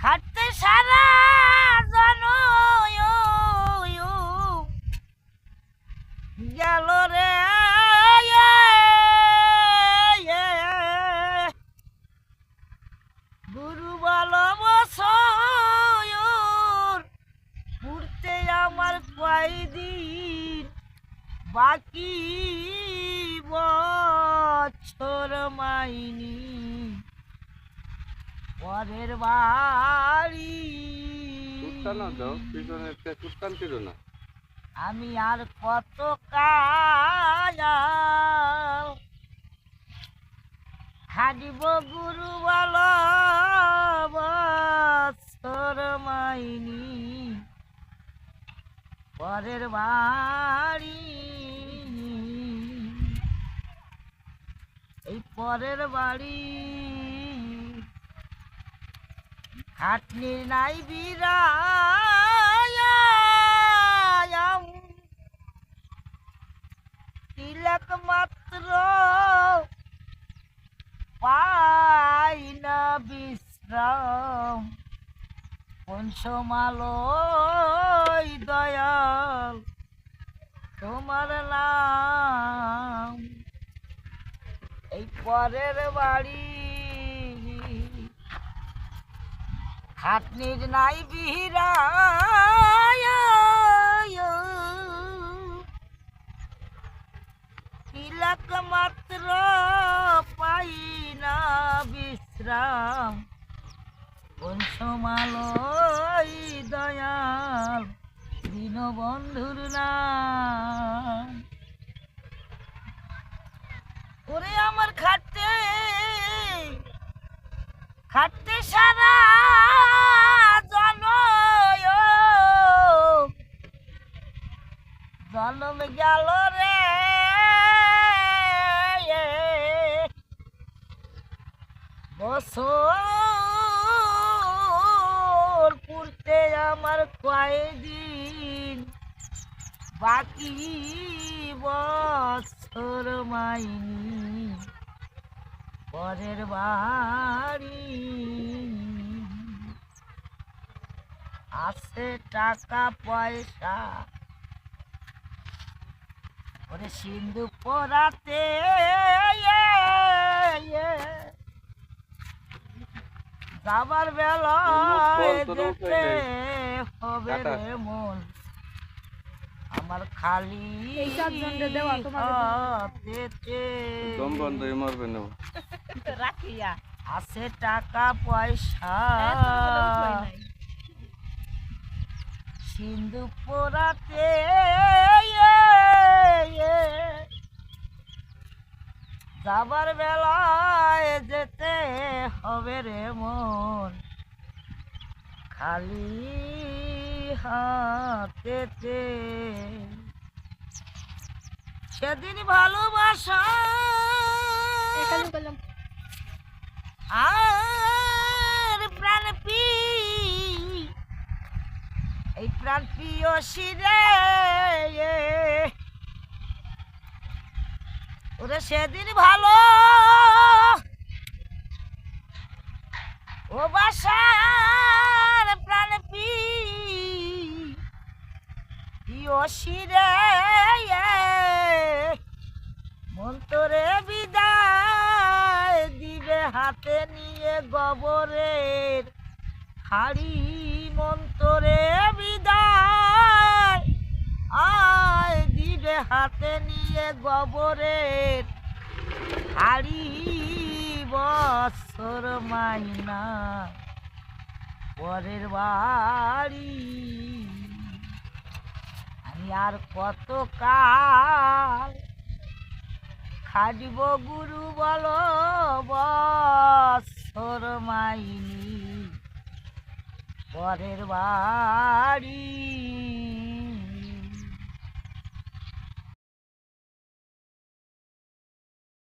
খাটতে সারা জন গেল রে গুরু বলো ঘুরতে আমার কয়দিন বাকি বছর মাইনি। পরের বাড়ি। কুত্তানো দাও পিছনে একটা কুত্তান ছিল না। আমি আর কত কাল হারিব গুরু বল বছর মাইনি। পরের বাড়ি। এই পরের বাড়ি। খাটনির নাই বিরাম তিলক মাত্র পাই না বিশ্রাম। পঞ্চমালয় দয়াল তোমার নাম? এই পরের বাড়ি খাটনির নাই বিহিরা তিলক মাত্র পাই না বিশ্রাম। পঞ্চমালয় দয়াল, দীনবন্ধুর নাম। ওরে আমার খাটতে খাটতে সারা জন জন্ম গেল রে। বছর পুরতে আমার কয়দিন বাকি বছর মাইনি। পরের বাড়ি আছে টাকা পয়সা। ওরে সিন্ধু পরাতে যাবার বেলায় যেতে হবে রে মন। আমার খালি হয়ে আছে টাকা পয়সা। সিন্ধু পোড়াতে যাবার বেলায় যেতে হবে রে মন। খালি হাতেতে। সেদিন ভালোবাসা আর প্রাণ পি এই প্রাণ প্রিয় শিরে। ওরে সেদিন ভালো। ও বাসার প্রাণ প্রিয় শিরে। মন্তরে বিদায় দিবে হাতে নিয়ে গবরের হাড়ি মন্তরে বিদায়। আয় দিবে হাতে নিয়ে গবরের। হাড়ি বছর মাইনা। পরের বাড়ি আমি আর কত কাল খাটিব গুরু বল বছর মাইনি। পরের বাড়ি